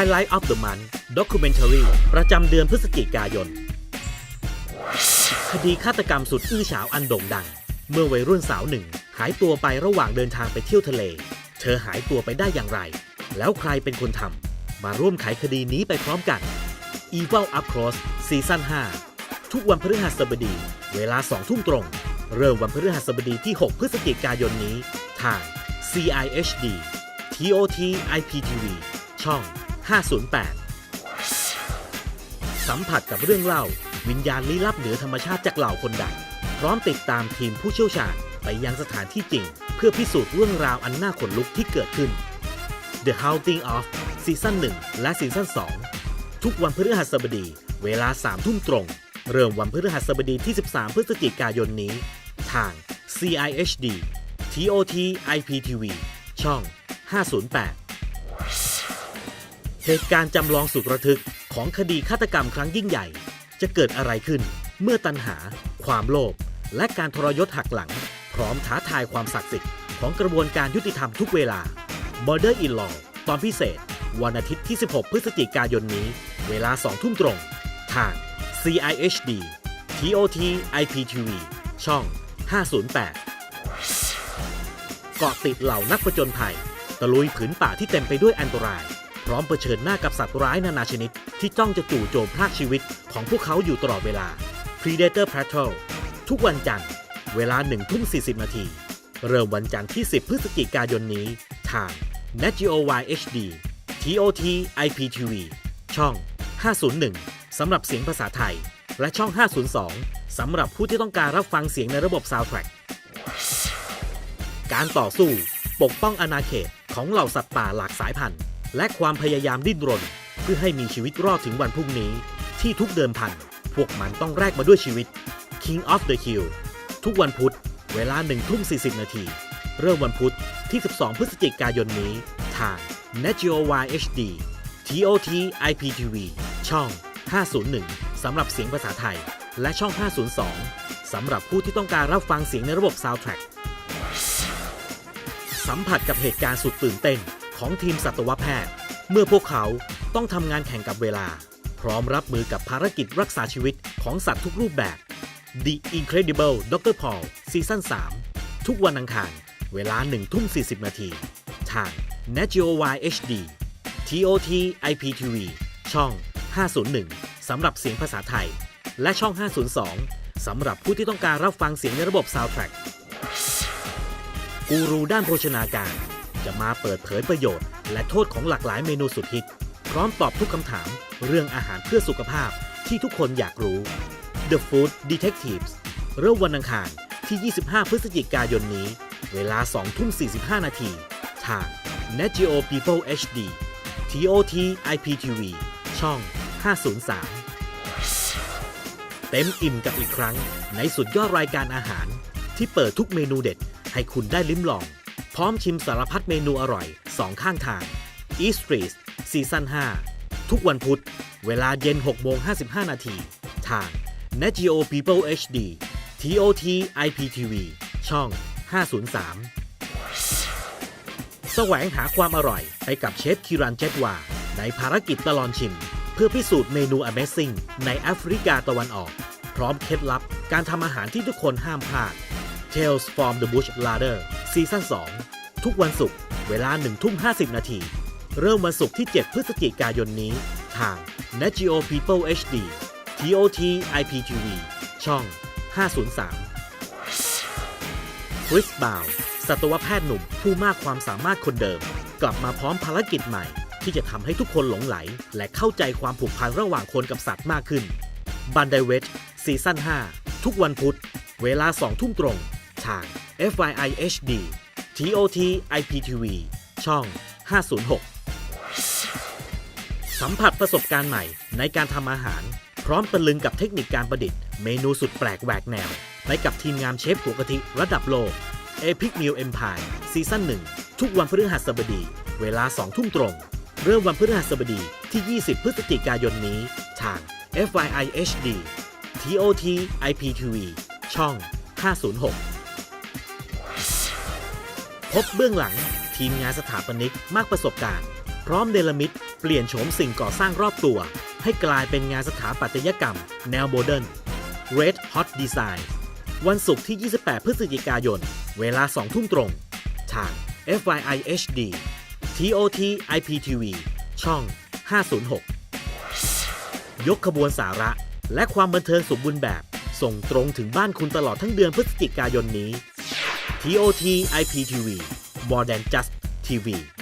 Highlight of the Month Documentary ประจำเดือนพฤศจิกายน คดีฆาตกรรมสุดอื้อฉาวอันโด่งดัง เมื่อวัยรุ่นสาวหนึ่ง หายตัวไประหว่างเดินทางไปเที่ยวทะเล เธอหายตัวไปได้อย่างไร แล้วใครเป็นคนทำมาร่วมไขคดีนี้ไปพร้อมกัน Evil Up Close ซีซั่น5ทุกวันพฤหัสบดี เวลา2ทุ่มตรง เริ่มวันพฤหัสบดีที่ 6 พฤศจิกายนนี้ ทาง CIHD TOT IPTV ช่อง 508 สัมผัสกับเรื่องเล่า วิญญาณลี้ลับเหนือธรรมชาติจากเหล่าคนดังพร้อมติดตามทีมผู้เชี่ยวชาญไปยังสถานที่จริง เพื่อพิสูจน์เรื่องราวอันน่าขนลุกที่เกิดขึ้น The Haunting of ซีซั่น1และซีซั่น2 ทุกวันพฤหัสบดี เวลา3ทุ่มตรง เริ่มวันพฤหัสบดีที่ 13 พฤศจิกายนนี้ ทาง CIHD TOT IPTV ช่อง 508 เหตุการณ์จำลองสุดระทึกของคดีฆาตกรรมครั้งยิ่งใหญ่ จะเกิดอะไรขึ้น เมื่อตัณหา ความโลภและการทรยศหักหลัง พร้อมท้าทายความศักดิ์สิทธิ์ของกระบวนการยุติธรรมทุกเวลา Murder in Law ตอนพิเศษ วันอาทิตย์ที่ 16 พฤศจิกายนนี้ เวลา 2 ทุ่มตรง ทาง CIHD TOT IPTV ช่อง 508 เกาะติดเหล่านักผจญภัย ตะลุยผืนป่าที่เต็มไปด้วยอันตราย พร้อมเผชิญหน้ากับสัตว์ร้ายนานาชนิด ที่จ้องจะจู่โจมพรากชีวิตของพวกเขาอยู่ตลอดเวลา Predator Patrol ทุกวันจันทร์ เวลา1ทุ่ม40 นาที เริ่มวันจันทร์ที่ 10 พฤศจิกายนนี้ ทาง Nat Geo Y HD TOT IPTV ช่อง 501 สำหรับเสียงภาษาไทย และช่อง 502 สำหรับผู้ที่ต้องการรับฟังเสียงในระบบ Soundtrack การต่อสู้ ปกป้องอาณาเขตของเหล่าสัตว์ป่าหลากสายพันธุ์ และความพยายามดิ้นรน เพื่อให้มีชีวิตรอดถึงวันพรุ่งนี้ ที่ทุกเดิมพัน พวกมันต้องแลกมาด้วยชีวิต King of the Hill ทุกวันพุธ เวลา1ทุ่ม40 นาที เริ่มวันพุธที่ 12 พฤศจิกายนนี้ ทาง Nat Geo Y HD TOT IPTV ช่อง 501 สำหรับเสียงภาษาไทย และช่อง 502 สำหรับผู้ที่ต้องการรับฟังเสียงในระบบ Soundtrack สัมผัสกับเหตุการณ์สุดตื่นเต้น ของทีมสัตวแพทย์ เมื่อพวกเขาต้องทำงานแข่งกับเวลา พร้อมรับมือกับภารกิจรักษาชีวิตของสัตว์ทุกรูปแบบ The Incredible Dr. Paul ซีซั่น3ทุกวันอังคาร เวลา1ทุ่ม40 นาที ทาง Nat Geo Y HD TOT IPTV ช่อง 501 สำหรับเสียงภาษาไทย และช่อง 502 สำหรับผู้ที่ต้องการรับฟังเสียงในระบบ Soundtrack กูรูด้านโภชนาการ จะมาเปิดเผยประโยชน์ และโทษของหลากหลายเมนูสุดฮิต พร้อมตอบทุกคำถาม เรื่องอาหารเพื่อสุขภาพที่ทุกคนอยากรู้ The Food Detectives เริ่มวันอังคารที่ 25 พฤศจิกายนนี้ เวลา 2 ทุ่ม 45 นาที ทาง Nat Geo People HD TOT IPTV ช่อง 503 เต็มอิ่มกับอีกครั้งในสุดยอดรายการอาหารที่เปิดทุกเมนูเด็ดให้คุณได้ลิ้มลอง พร้อมชิมสารพัดเมนูอร่อยสองข้างทาง East Street ซีซั่น5 ทุกวันพุธ เวลาเย็น6โมง55 นาที ทาง Nat Geo People HD TOT IPTV ช่อง 503 แสวงหาความอร่อยไปกับเชฟคิรันเจตวา ในภารกิจตลอดชิม เพื่อพิสูจน์เมนู Amazing ในแอฟริกาตะวันออก พร้อมเคล็ดลับการทำอาหารที่ทุกคนห้ามพลาด Tales from the Bush Larder ซีซั่น2 ทุกวันศุกร์เวลา1ทุ่ม50 นาที เริ่มวันศุกร์ที่ 7 พฤศจิกายนนี้ ทาง Nat Geo People HD TOT IPTV ช่อง 503คริสบาวสัตวแพทย์หนุ่มผู้มากความสามารถคนเดิม กลับมาพร้อมภารกิจใหม่ ที่จะทำให้ทุกคนหลงไหล และเข้าใจความผูกพันระหว่างคนกับสัตว์มากขึ้นบันไดเวทซีซั่น5 ทุกวันพุธ เวลา2ทุ่มตรง ทาง FYI HD TOT IPTV ช่อง 506 สัมผัสประสบการณ์ใหม่ในการทำอาหาร พร้อมตะลึงกับเทคนิคการประดิษฐ์เมนูสุดแปลกแหวกแนวไปกับทีมงานเชฟหัวกะทิระดับโลก Epic Meal Empire ซีซั่น1 ทุกวันพฤหัสบดี เวลา 2 ทุ่มตรง เริ่มวันพฤหัสบดีที่ 20 พฤศจิกายนนี้ ทาง FYI HD TOT IPTV ช่อง 506 พบเบื้องหลัง ทีมงานสถาปนิกมากประสบการณ์ พร้อมเดลมิดเปลี่ยนโฉมสิ่งก่อสร้างรอบตัว ให้กลายเป็นงานสถาปัตยกรรม แนวโมเดิร์น Red Hot Design วันศุกร์ที่ 28 พฤศจิกายน เวลา 2 ทุ่มตรง ทาง FYI HD TOT IPTV ช่อง 506 ยกขบวนสาระ และความบันเทิงสมบูรณ์แบบ ส่งตรงถึงบ้านคุณตลอดทั้งเดือนพฤศจิกายนนี้ TOT IPTV More Than Just TV